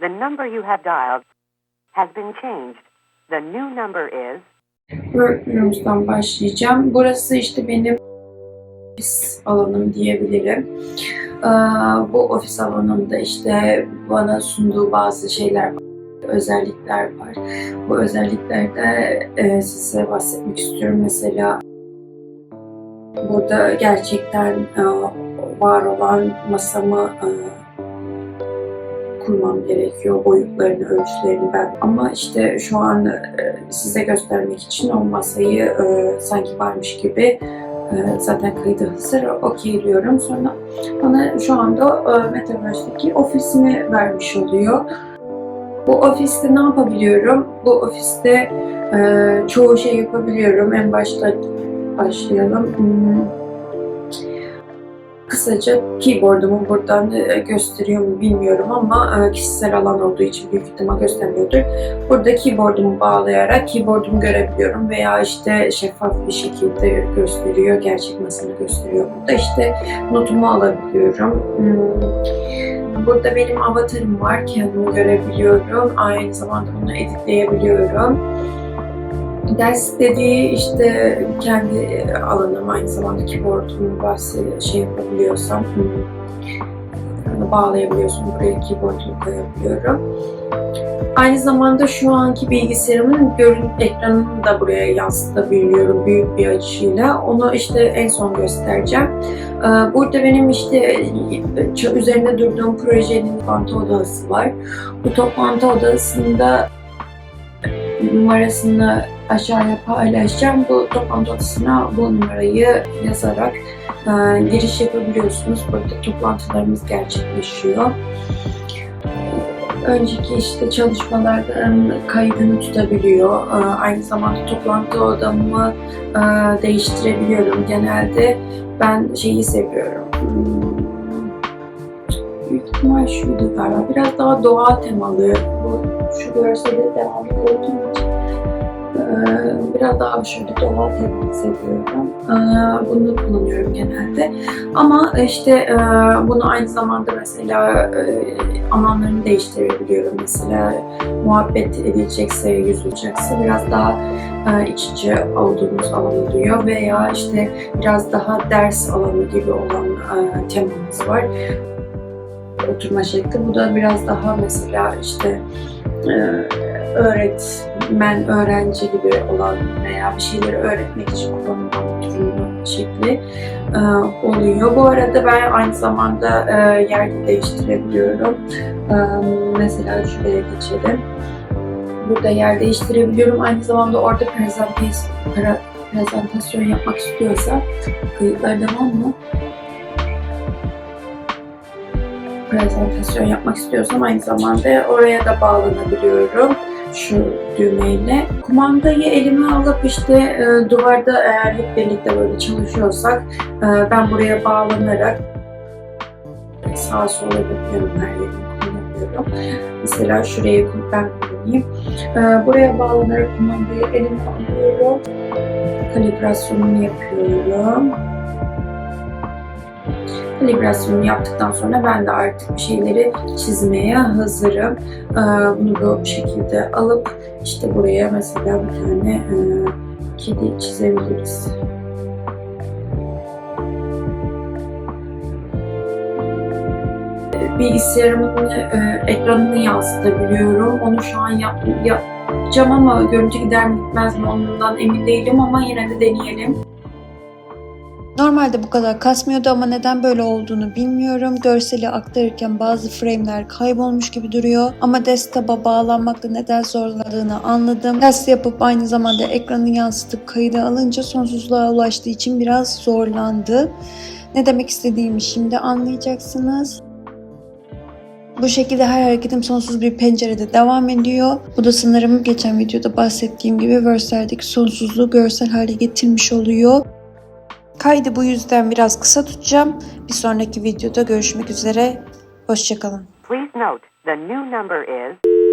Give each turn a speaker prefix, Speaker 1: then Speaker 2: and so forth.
Speaker 1: The number you have dialed has been changed. The new number is
Speaker 2: Workroom'dan başlayacağım. Burası işte benim ofis alanım diyebilirim. Ee, Bu ofis alanımda işte bana sunduğu bazı şeyler var, özellikler var. Bu özelliklerde e, size bahsetmek istiyorum. Mesela burada gerçekten e, var olan masamı e, kurmam gerekiyor. Boyutlarını, ölçülerini ben. Ama işte şu an e, size göstermek için o masayı e, sanki varmış gibi e, zaten kaydı hazır okeyliyorum. Sonra bana şu anda Metaverse'deki ofisimi vermiş oluyor. Bu ofiste ne yapabiliyorum? Bu ofiste çoğu şey yapabiliyorum. En başta başlayalım. Hmm. Kısaca keyboardumu buradan e, gösteriyor bilmiyorum ama e, kişisel alan olduğu için büyük ihtimal göstermiyordur. Burada keyboardumu bağlayarak keyboardumu görebiliyorum veya işte şeffaf bir şekilde gösteriyor, gerçek masamı gösteriyor. Burada işte notumu alabiliyorum. Hmm, Burada benim avatarım var, kendimi görebiliyorum. Aynı zamanda bunu editleyebiliyorum. Ders dediği işte kendi alanım aynı zamanda keyboardumu bahsi şey yapabiliyorsam hmm, bağlayabiliyorsun buraya keyboardumu koyabiliyorum. Aynı zamanda şu anki bilgisayarımın görün ekranını da buraya yansıtabiliyorum büyük bir açıyla. Onu işte en son göstereceğim. Ee, Burada benim işte ç- üzerinde durduğum projenin toplantı odası var. Bu toplantı odasında numarasını aşağıya paylaşacağım. Bu toplantı odasına bu numarayı yazarak e, giriş yapabiliyorsunuz. Burada toplantılarımız gerçekleşiyor. Önceki işte çalışmalardan kaydını tutabiliyor. E, aynı zamanda toplantı odamı e, değiştirebiliyorum. Genelde ben şeyi seviyorum. Büyük ihtimal şuydu galiba. Biraz daha doğa temalı. Bu, şu görselde devam olduğum için ee, biraz daha şöyle doğal temalı seviyorum. Ee, Bunu kullanıyorum genelde. Ama işte e, bunu aynı zamanda mesela e, alanlarını değiştirebiliyorum. Mesela muhabbet edilecekse, yüzülecekse biraz daha e, iç içe olduğumuz alan oluyor. Veya işte biraz daha ders alanı gibi olan temamız var. Oturma şekli. Bu da biraz daha mesela işte e, öğretmen, öğrenci gibi olan veya bir şeyleri öğretmek için kullanılan oturma şekli e, oluyor. Bu arada ben aynı zamanda e, yer değiştirebiliyorum. Mesela şuraya geçelim. Burada yer değiştirebiliyorum. Aynı zamanda orada prezentasyon, pre- prezentasyon yapmak istiyorsa kayıtlar devam mı? Prezentasyon yapmak istiyorsam aynı zamanda oraya da bağlanabiliyorum şu düğmeyle. Kumandayı elime alıp işte e, duvarda eğer hep birlikte böyle çalışıyorsak e, ben buraya bağlanarak sağa sola yapıyorum her yerimi kullanıyorum. Mesela şurayı ben kullanayım. E, buraya bağlanarak kumandayı elime alıyorum. Kalibrasyonunu yapıyorum kalibrasyonu yaptıktan sonra ben de artık bir şeyleri çizmeye hazırım. Ee, bunu bu şekilde alıp işte buraya mesela bir tane e, kedi çizebiliriz. Bilgisayarımın e, ekranını yansıtabiliyorum. Onu şu an yap, yapacağım ama görüntü gider mi gitmez mi ondan emin değilim ama yine de deneyelim.
Speaker 3: Normalde bu kadar kasmıyordu ama neden böyle olduğunu bilmiyorum. Görseli aktarırken bazı frame'ler kaybolmuş gibi duruyor. Ama desktop'a bağlanmakta neden zorladığını anladım. Test yapıp aynı zamanda ekranı yansıtıp kaydı alınca sonsuzluğa ulaştığı için biraz zorlandı. Ne demek istediğimi şimdi anlayacaksınız. Bu şekilde her hareketim sonsuz bir pencerede devam ediyor. Bu da sanırım geçen videoda bahsettiğim gibi Versailles'deki sonsuzluğu görsel hale getirmiş oluyor. Kaydı bu yüzden biraz kısa tutacağım. Bir sonraki videoda görüşmek üzere. Hoşçakalın.
Speaker 1: Please note the new number is